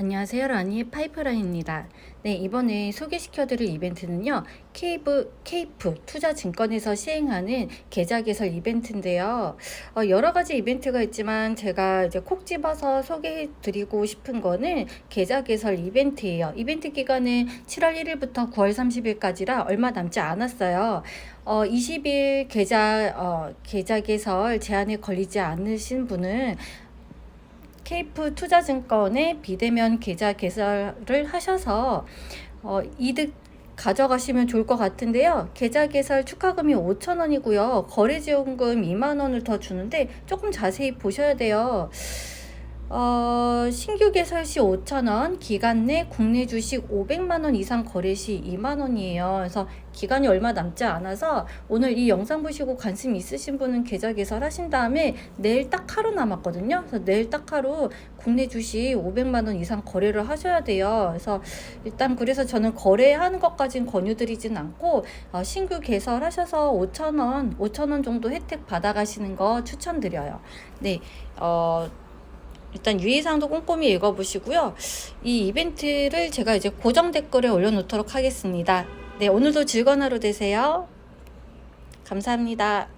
안녕하세요. 라니 파이프라인입니다. 네, 이번에 소개시켜드릴 이벤트는요. 케이브, 케이프 투자증권에서 시행하는 계좌 개설 이벤트인데요. 어, 여러 가지 이벤트가 있지만 제가 이제 콕 집어서 소개해드리고 싶은 거는 계좌 개설 이벤트예요. 이벤트 기간은 7월 1일부터 9월 30일까지라 얼마 남지 않았어요. 어, 20일 계좌, 어, 계좌 개설 제한에 걸리지 않으신 분은 케이프 투자증권의 비대면 계좌 개설을 하셔서 어, 이득 가져가시면 좋을 것 같은데요. 계좌 개설 축하금이 5,000원이고요. 거래 지원금 2만 원을 더 주는데 조금 자세히 보셔야 돼요. 어, 신규 개설 시 5,000원, 기간 내 국내 주식 500만 원 이상 거래 시 2만 원이에요. 그래서 기간이 얼마 남지 않아서 오늘 이 영상 보시고 관심 있으신 분은 계좌 개설하신 다음에 내일 딱 하루 남았거든요. 그래서 내일 딱 하루 국내 주식 500만 원 이상 거래를 하셔야 돼요. 그래서 일단 그래서 저는 거래하는 것까진 권유드리진 않고 어, 신규 개설하셔서 5,000원, 5,000원 정도 혜택 받아가시는 거 추천드려요. 네, 어, 일단 유의사항도 꼼꼼히 읽어보시고요. 이 이벤트를 제가 이제 고정 댓글에 올려놓도록 하겠습니다. 네, 오늘도 즐거운 하루 되세요. 감사합니다.